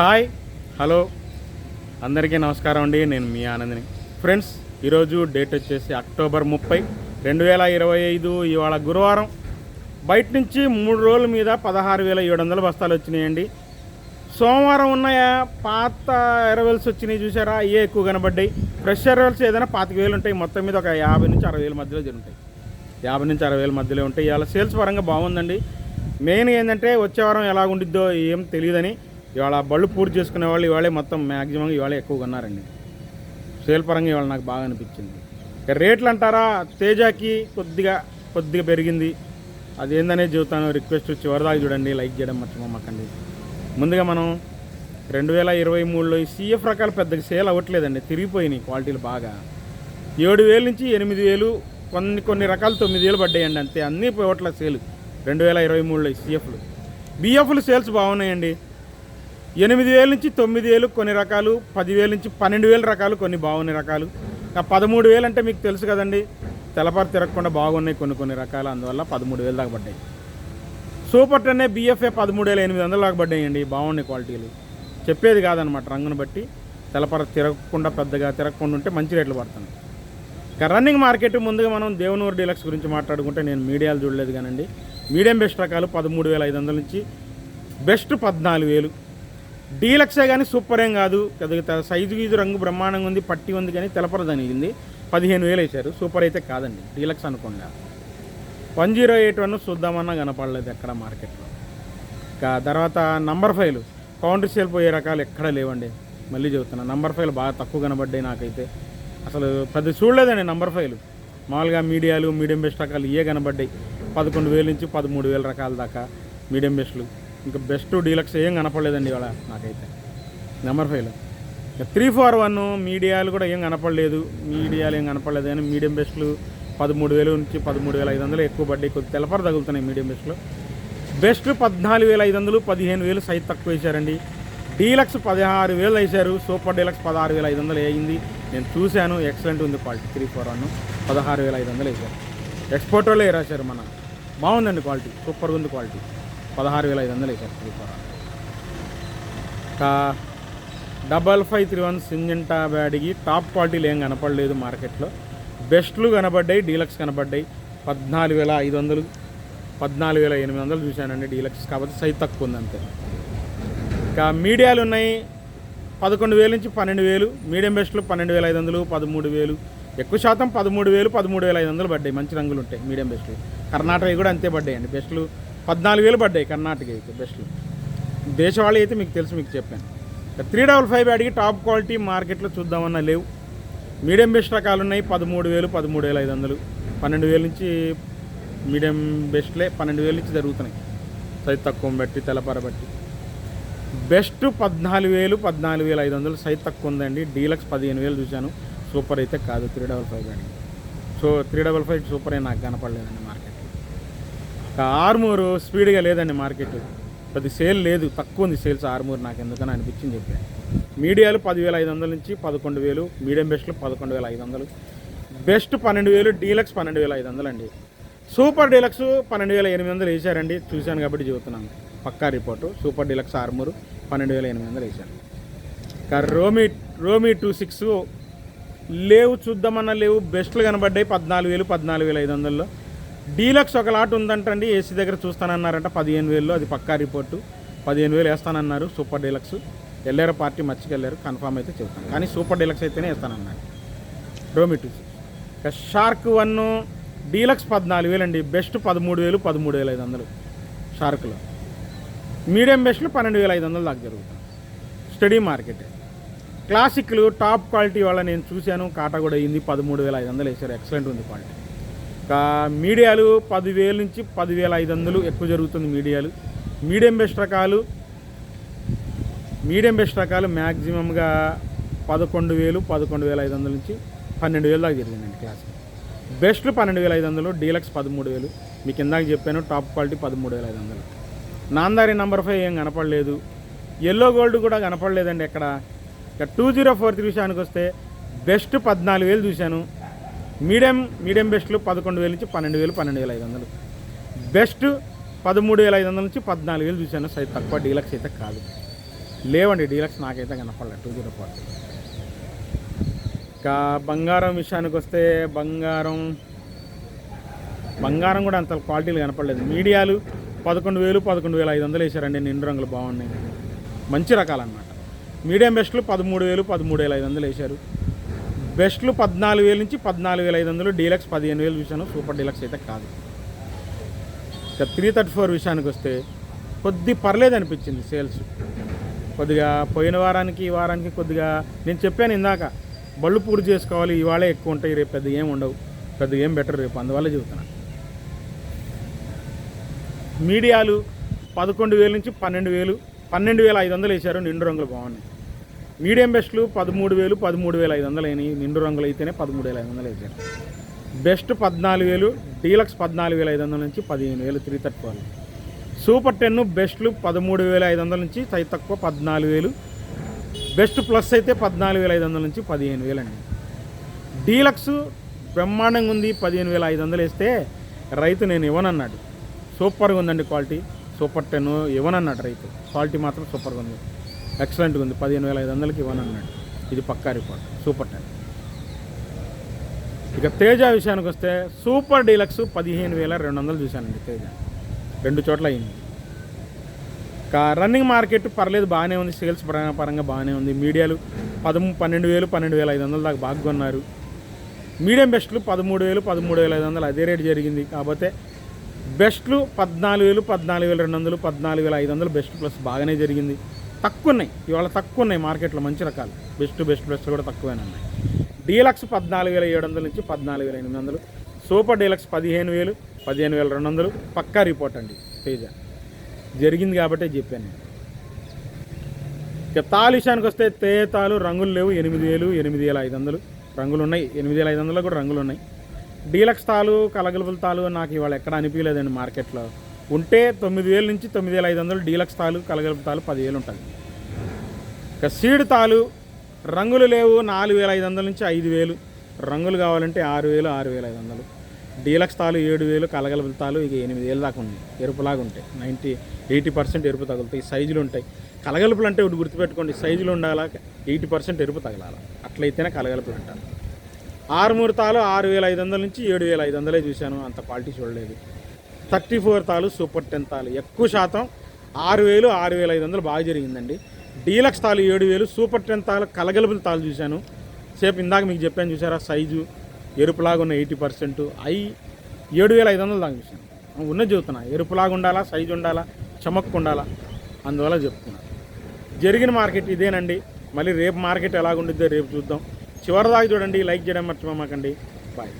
Hi hello. అందరికీ నమస్కారం అండి నేను మీ ఆనందిని. ఫ్రెండ్స్ ఈరోజు డేట్ వచ్చేసి అక్టోబర్ ముప్పై రెండు వేల ఇరవై ఐదు ఇవాళ గురువారం. బయట నుంచి మూడు రోజుల మీద పదహారు వేల ఏడు వందల బస్తాలు వచ్చినాయండి. సోమవారం ఉన్నాయా? పాత ఎరవెల్స్ వచ్చినాయి చూసారా అయ్యే ఎక్కువ కనబడ్డాయి? ఫ్రెష్ ఎరవెల్స్ ఏదైనా పాతిక వేలు ఉంటాయి. మొత్తం మీద ఒక యాభై నుంచి అరవై వేల మధ్యలో జరుగుతాయి. యాభై నుంచి అరవై వేల మధ్యలో ఉంటాయి. ఇవాళ సేల్స్ పరంగా బాగుందండి. మెయిన్ ఏంటంటే వచ్చే వారం ఎలా ఉండిద్దో ఏం తెలియదని ఇవాళ బళ్ళు పూర్తి చేసుకునే వాళ్ళు ఇవాళే మొత్తం మ్యాక్సిమం ఇవాళ ఎక్కువగా ఉన్నారండి. సేల్ పరంగా ఇవాళ నాకు బాగా అనిపించింది. ఇక రేట్లు అంటారా? తేజాకి కొద్దిగా కొద్దిగా పెరిగింది. అది ఏందనే చెబుతాను. రిక్వెస్ట్ చివరిదాకా చూడండి. లైక్ చేయడం మర్చిపోమాకండి. ముందుగా మనం రెండు వేల ఇరవై మూడులో ఈ సీఎఫ్ రకాలు పెద్దగా సేల్ అవ్వట్లేదండి. తిరిగిపోయినాయి క్వాలిటీలు బాగా. ఏడు వేలు నుంచి ఎనిమిది వేలు కొన్ని కొన్ని రకాలు తొమ్మిది వేలు పడ్డాయండి అంతే. అన్నీ పోవట్ల సేల్. రెండు వేల ఇరవై మూడులో ఈ సీఎఫ్లు. బిఎఫ్లు సేల్స్ బాగున్నాయండి. ఎనిమిది వేల నుంచి తొమ్మిది వేలు కొన్ని రకాలు పదివేల నుంచి పన్నెండు వేల రకాలు కొన్ని బాగున్నాయి రకాలు. పదమూడు వేలు అంటే మీకు తెలుసు కదండి తెలపారు తిరగకుండా బాగున్నాయి కొన్ని కొన్ని రకాలు అందువల్ల పదమూడు వేలు దాకా పడ్డాయి. సూపర్ టెన్ బిఎఫ్ఏ పదమూడు వేల ఎనిమిది వందలు దాకా పడ్డాయండి బాగున్నాయి క్వాలిటీలు. చెప్పేది కాదనమాట రంగును బట్టి. తెలపర తిరగకుండా పెద్దగా తిరగకుండా ఉంటే మంచి రేట్లు పడుతుంది ఇక రన్నింగ్ మార్కెట్ ముందుగా మనం దేవునూరు డీలక్స్ గురించి మాట్లాడుకుంటే నేను మీడియాలు చూడలేదు కానండి. మీడియం బెస్ట్ రకాలు పదమూడు వేల ఐదు వందల నుంచి బెస్ట్ పద్నాలుగు వేలు. డీలక్సే కానీ సూపర్ ఏం కాదు. సైజు గీజు రంగు బ్రహ్మాండంగా ఉంది పట్టి ఉంది కానీ తెలపర తనిగింది పదిహేను వేలు వేశారు. సూపర్ అయితే కాదండి. డీలక్స్ అనుకోండి వన్ జీరో ఎయిట్ వన్ చూద్దామన్నా కనపడలేదు ఎక్కడ మార్కెట్లో. ఇంకా తర్వాత నంబర్ ఫైవ్ కౌంటర్ సేల్ పోయే రకాలు ఎక్కడ లేవండి. మళ్ళీ చెబుతున్నా. నంబర్ ఫైవ్ బాగా తక్కువ కనబడ్డాయి నాకైతే. అసలు పెద్ద చూడలేదండి నంబర్ ఫైవ్ మామూలుగా మీడియాలు మీడియం బెస్ట్ రకాలు ఇవే కనబడ్డాయి. పదకొండు వేల నుంచి పదమూడు వేల రకాల దాకా మీడియం బెస్ట్లు ఇంకా బెస్ట్ డీలక్స్ ఏం కనపడలేదండి ఇవాళ నాకైతే. నెంబర్ ఫైవ్లో త్రీ ఫోర్ వన్ మీడియాలు కూడా ఏం కనపడలేదు. మీడియాలు ఏం కనపడలేదు. కానీ మీడియం బెస్ట్లు పదమూడు వేలు నుంచి పదమూడు వేల ఐదు వందలు ఎక్కువ పడ్డాయి. కొద్ది తెలపర తగులుతున్నాయి మీడియం బెస్ట్లో. బెస్ట్ పద్నాలుగు వేల ఐదు వందలు పదిహేను వేలు సైజ్ తక్కువ వేశారండి. డీలక్స్ పదహారు వేలు వేశారు. సూపర్ డీలక్స్ పదహారు వేల ఐదు వందలు వేయింది. నేను చూశాను. ఎక్సలెంట్ ఉంది క్వాలిటీ. త్రీ ఫోర్ వన్ పదహారు వేల ఐదు వందలు వేశారు. ఎక్స్పోర్ట్ వాళ్ళే రాశారు మన. బాగుందండి క్వాలిటీ. సూపర్గా ఉంది క్వాలిటీ. పదహారు వేల ఐదు వందలు వేశారు త్రీ ఫోర్ ఇంకా double five three one Syngenta బ్యాడ్కి top క్వాలిటీలు ఏం కనపడలేదు మార్కెట్లో. బెస్ట్లు కనబడ్డాయి డీలక్స్ కనబడ్డాయి పద్నాలుగు వేల ఐదు వందలు పద్నాలుగు వేల ఎనిమిది వందలు చూశానండి డీలక్స్ కాబట్టి సైజ్ తక్కువ ఉంది అంతే. ఇంకా మీడియాలు ఉన్నాయి పదకొండు వేలు నుంచి పన్నెండు వేలు మీడియం బెస్ట్లు పన్నెండు వేల ఐదు వందలు పదమూడు వేలు ఎక్కువ శాతం పదమూడు వేలు పదమూడు వేల ఐదు వందలు పడ్డాయి. మంచి రంగులు ఉంటాయి మీడియం బెస్ట్లు. కర్ణాటక కూడా అంతే పడ్డాయండి. బెస్ట్లు పద్నాలుగు వేలు పడ్డాయి కర్ణాటక అయితే బెస్ట్లు. దేశవాళీ అయితే మీకు తెలుసు మీకు చెప్పాను. త్రీ డబల్ ఫైవ్ అడిగి టాప్ క్వాలిటీ మార్కెట్లో చూద్దామన్నా లేవు. మీడియం బెస్ట్ రకాలు ఉన్నాయి పదమూడు వేలు పదమూడు వేల ఐదు వందలు. పన్నెండు వేల నుంచి మీడియం బెస్ట్లే పన్నెండు వేల నుంచి జరుగుతున్నాయి. సైజ్ తక్కువ బట్టి తెలపర బట్టి. బెస్ట్ పద్నాలుగు వేలు పద్నాలుగు వేల ఐదు వందలు. సైజ్ తక్కువ ఉందండి. డీలక్స్ పదిహేను వేలు చూశాను. సూపర్ అయితే కాదు త్రీ డబల్ ఫైవ్ కానీ so three double five super అయినా నాకు కనపడలేదండి మార్కెట్. ఆర్మూరు స్పీడ్గా లేదండి మార్కెట్. పది సేల్ లేదు తక్కువ ఉంది సేల్స్ ఆర్మూర్ నాకు ఎందుకని అనిపించింది చెప్పాను మీడియాలు పదివేల ఐదు వందల నుంచి పదకొండు వేలు మీడియం బెస్ట్లు పదకొండు వేల ఐదు వందలు. బెస్ట్ పన్నెండు వేలు డీలక్స్ పన్నెండు వేల ఐదు వందలు అండి సూపర్ డీలక్స్ పన్నెండు వేల ఎనిమిది వందలు వేశారండి చూశాను కాబట్టి చెబుతున్నాను. పక్కా రిపోర్టు సూపర్ డీలక్స్ ఆర్మూరు పన్నెండు వేల ఎనిమిది వందలు వేశారు. ఇంకా రోమి రోమీ టూ సిక్స్ లేవు చూద్దామన్నా లేవు బెస్ట్లు కనబడ్డాయి పద్నాలుగు వేలు పద్నాలుగు వేల ఐదు వందల్లో. డీలక్స్ ఒక లాట్ ఉందంటండి ఏసీ దగ్గర చూస్తానన్నారంట. పదిహేను వేలు అది పక్కా రిపోర్టు. పదిహేను వేలు వేస్తానన్నారు సూపర్ డీలక్స్. వెళ్ళారు పార్టీ మర్చికెళ్ళారు కన్ఫామ్ అయితే చెప్తాను కానీ సూపర్ డీలక్స్ అయితేనే వేస్తానన్నారు రోమి టూ ఇక షార్క్ వన్ డీలక్స్ పద్నాలుగు వేలు అండి బెస్ట్ పదమూడు వేలు పదమూడు వేల ఐదు వందలు. షార్క్లో. మీడియం బెస్ట్లు పన్నెండు వేల ఐదు వందలు దాకా జరుగుతుంది. Study market. క్లాసిక్లు టాప్ క్వాలిటీ వాళ్ళ నేను చూశాను. కాటా కూడా అయింది. పదమూడు వేల ఐదు వందలు వేసారు ఎక్సలెంట్ ఉంది క్వాలిటీ. మీడియాలు పదివేల నుంచి పదివేల ఐదు వందలు ఎక్కువ జరుగుతుంది మీడియాలు. మీడియం బెస్ట్ రకాలు మీడియం బెస్ట్ రకాలు మ్యాక్సిమంగా పదకొండు వేలు పదకొండు వేల ఐదు వందల నుంచి పన్నెండు వేలు దాకా జరిగిందండి క్లాస్. బెస్ట్లు పన్నెండు వేల ఐదు వందలు డీలక్స్ పదమూడు వేలు. మీకు ఇందాక చెప్పాను టాప్ క్వాలిటీ పదమూడు వేల ఐదు వందలు. నాందారి నంబర్ ఫైవ్ ఏం కనపడలేదు. ఎల్లో గోల్డ్ కూడా కనపడలేదండి ఎక్కడ. ఇక టూ జీరో ఫోర్ త్రీ విషయానికి వస్తే బెస్ట్ పద్నాలుగు వేలు చూశాను. మీడియం మీడియం బెస్ట్లు పదకొండు వేల నుంచి పన్నెండు వేలు పన్నెండు వేల ఐదు వందలు. బెస్ట్ పదమూడు వేల ఐదు వందల నుంచి పద్నాలుగు వేలు చూశాను. సైజ్ తక్కువ డీలక్స్ అయితే కాదు. లేవండి డీలక్స్ నాకైతే కనపడలేదు. Two zero four. ఇంకా బంగారం విషయానికి వస్తే బంగారం బంగారం కూడా అంత క్వాలిటీలు కనపడలేదు. మీడియాలు పదకొండు వేలు పదకొండు వేల ఐదు వందలు వేసారండి నిండు రంగులు బాగున్నాయి? మంచి రకాలన్నమాట. మీడియం బెస్ట్లు పదమూడు వేలు పదమూడు వేల ఐదు వందలు వేశారు. బెస్ట్లు పద్నాలుగు వేల నుంచి పద్నాలుగు వేల ఐదు వందలు డీలక్స్ పదిహేను వేలు చూశాను సూపర్ డీలక్స్ అయితే కాదు. ఇక త్రీ థర్టీ ఫోర్ విషయానికి వస్తే కొద్ది పర్లేదు అనిపించింది సేల్స్. కొద్దిగా పోయిన వారానికి ఈ వారానికి కొద్దిగా నేను చెప్పాను ఇందాక బళ్ళు పూర్తి చేసుకోవాలి ఇవాళే ఎక్కువ ఉంటాయి రేపు పెద్ద ఏం ఉండవు పెద్ద ఏం బెటర్ రేపు అందువల్ల చెబుతున్నాను మీడియాలు పదకొండు వేల నుంచి పన్నెండు వేలు పన్నెండు వేల ఐదు వందలు వేశారు నిండు రంగులు బాగున్నాయి. మీడియం బెస్ట్లు పదమూడు వేలు పదమూడు వేల ఐదు వందలు అయినాయి. నిండు రంగులు అయితేనే పదమూడు వేల ఐదు వందలు వేశారు బెస్ట్ పద్నాలుగు వేలు డీలక్స్ పద్నాలుగు వేల ఐదు వందల నుంచి పదిహేను వేలు త్రీ థర్టీ వాళ్ళు సూపర్ టెన్ బెస్ట్లు పదమూడు వేల ఐదు వందల నుంచి తై తక్కువ పద్నాలుగు వేలు. బెస్ట్ ప్లస్ అయితే పద్నాలుగు వేల ఐదు వందల నుంచి పదిహేను వేలు అండి. డీలక్స్ బ్రహ్మాండంగా ఉంది పదిహేను వేల ఐదు వందలు వేస్తే రైతు నేను ఇవ్వనన్నాడు. సూపర్గా ఉందండి క్వాలిటీ. సూపర్ టెన్ ఇవ్వనన్నాడు రైతు. క్వాలిటీ మాత్రం సూపర్గా ఉంది. ఎక్సలెంట్గా ఉంది. పదిహేను వేల ఐదు వందలకి ఇవ్వనన్నాడు. ఇది పక్కా రిపోర్ట్. సూపర్ టెన్ ఇక తేజ విషయానికి వస్తే సూపర్ డీలక్స్ పదిహేను వేల రెండు వందలు చూశానండి తేజ. రెండు చోట్ల అయింది. ఇంకా రన్నింగ్ మార్కెట్ పర్లేదు బాగానే ఉంది. సేల్స్ పరంగా పరంగా బాగానే ఉంది. మీడియాలు పదము పన్నెండు వేలు పన్నెండు వేల ఐదు వందల దాకా బాగా కొన్నారు. మీడియం బెస్ట్లు పదమూడు వేలు పదమూడు వేల ఐదు వందలు అదే రేటు జరిగింది. కాకపోతే బెస్ట్లు పద్నాలుగు వేలు పద్నాలుగు వేల రెండు వందలు పద్నాలుగు వేల ఐదు వందలు బెస్ట్ ప్లస్ బాగానే జరిగింది. తక్కువ ఉన్నాయి ఇవాళ తక్కువ ఉన్నాయి మార్కెట్లో మంచి రకాలు. బెస్ట్ బెస్ట్ బెస్ట్ కూడా తక్కువైనా ఉన్నాయి. డీలక్స్ పద్నాలుగు వేల ఏడు వందల నుంచి పద్నాలుగు వేల ఎనిమిది వందలు. సూపర్ డీలక్స్ పదిహేను వేలు పదిహేను వేల రెండు వందలు. పక్కా రిపోర్ట్ అండి తేజ. జరిగింది కాబట్టే చెప్పాను నేను. ఇక తాలు విషయానికి వస్తే తేతాలు రంగులు లేవు. ఎనిమిది వేలు ఎనిమిది వేల ఐదు వందలు. రంగులు ఉన్నాయి. ఎనిమిది వేల ఐదు వందలు కూడా రంగులు ఉన్నాయి. డీలక్స్ తాలు కలగలుపుల తాలు నాకు ఇవాళ ఎక్కడ అనిపించలేదండి మార్కెట్లో. ఉంటే తొమ్మిది వేల నుంచి తొమ్మిది వేల ఐదు వందలు డీలక్స్ తాలు కలగలుపు తాలు పదివేలు ఉంటుంది ఇక సీడ్ తాలు రంగులు లేవు నాలుగు వేల ఐదు వందల నుంచి ఐదు వేలు. రంగులు కావాలంటే ఆరు వేలు ఆరు వేల ఐదు వందలు. డీలక్స్ తాలు ఏడు వేలు కలగలుపు తాలు ఇక ఎనిమిది వేలు దాకా ఉన్నాయి ఎరుపులాగా ఉంటాయి. నైంటీ ఎయిటీ పర్సెంట్ ఎరుపు తగులుతాయి. సైజులు ఉంటాయి. కలగలుపులు అంటే ఒకటి గుర్తుపెట్టుకోండి. సైజులు ఉండాలా? ఎయిటీ పర్సెంట్ ఎరుపు తగలాల? అట్లయితేనే కలగలుపులు అంటారు. ఆరు మూర్తాలు ఆరు వేల ఐదు వందల నుంచి ఏడు వేల ఐదు వందలే చూశాను. అంత క్వాలిటీ చూడలేదు. థర్టీ ఫోర్ తాలు సూపర్ టెన్ తాలు. ఎక్కువ శాతం ఆరు వేలు ఆరు వేల ఐదు వందలు బాగా జరిగిందండి. డీలక్స్ తాలు ఏడు వేలు సూపర్ టెన్ తాలు కలగలుపుల తాలు చూశాను. సేపు ఇందాక మీకు చెప్పాను చూసారా సైజు ఎరుపులాగా ఉన్న ఎయిటీ పర్సెంట్. అవి ఏడు వేల ఐదు వందలు దాకా చూశాను. ఉన్నది చెబుతున్నా ఎరుపులాగా ఉండాలా సైజు ఉండాలా చమక్కు ఉండాలా అందువల్ల చెప్తున్నా. జరిగిన మార్కెట్ ఇదేనండి. మళ్ళీ రేపు మార్కెట్ ఎలాగుండిద్దో రేపు చూద్దాం. చివరిదాకా చూడండి లైక్ చేయడం మర్చిపోమాకండి. బాయ్.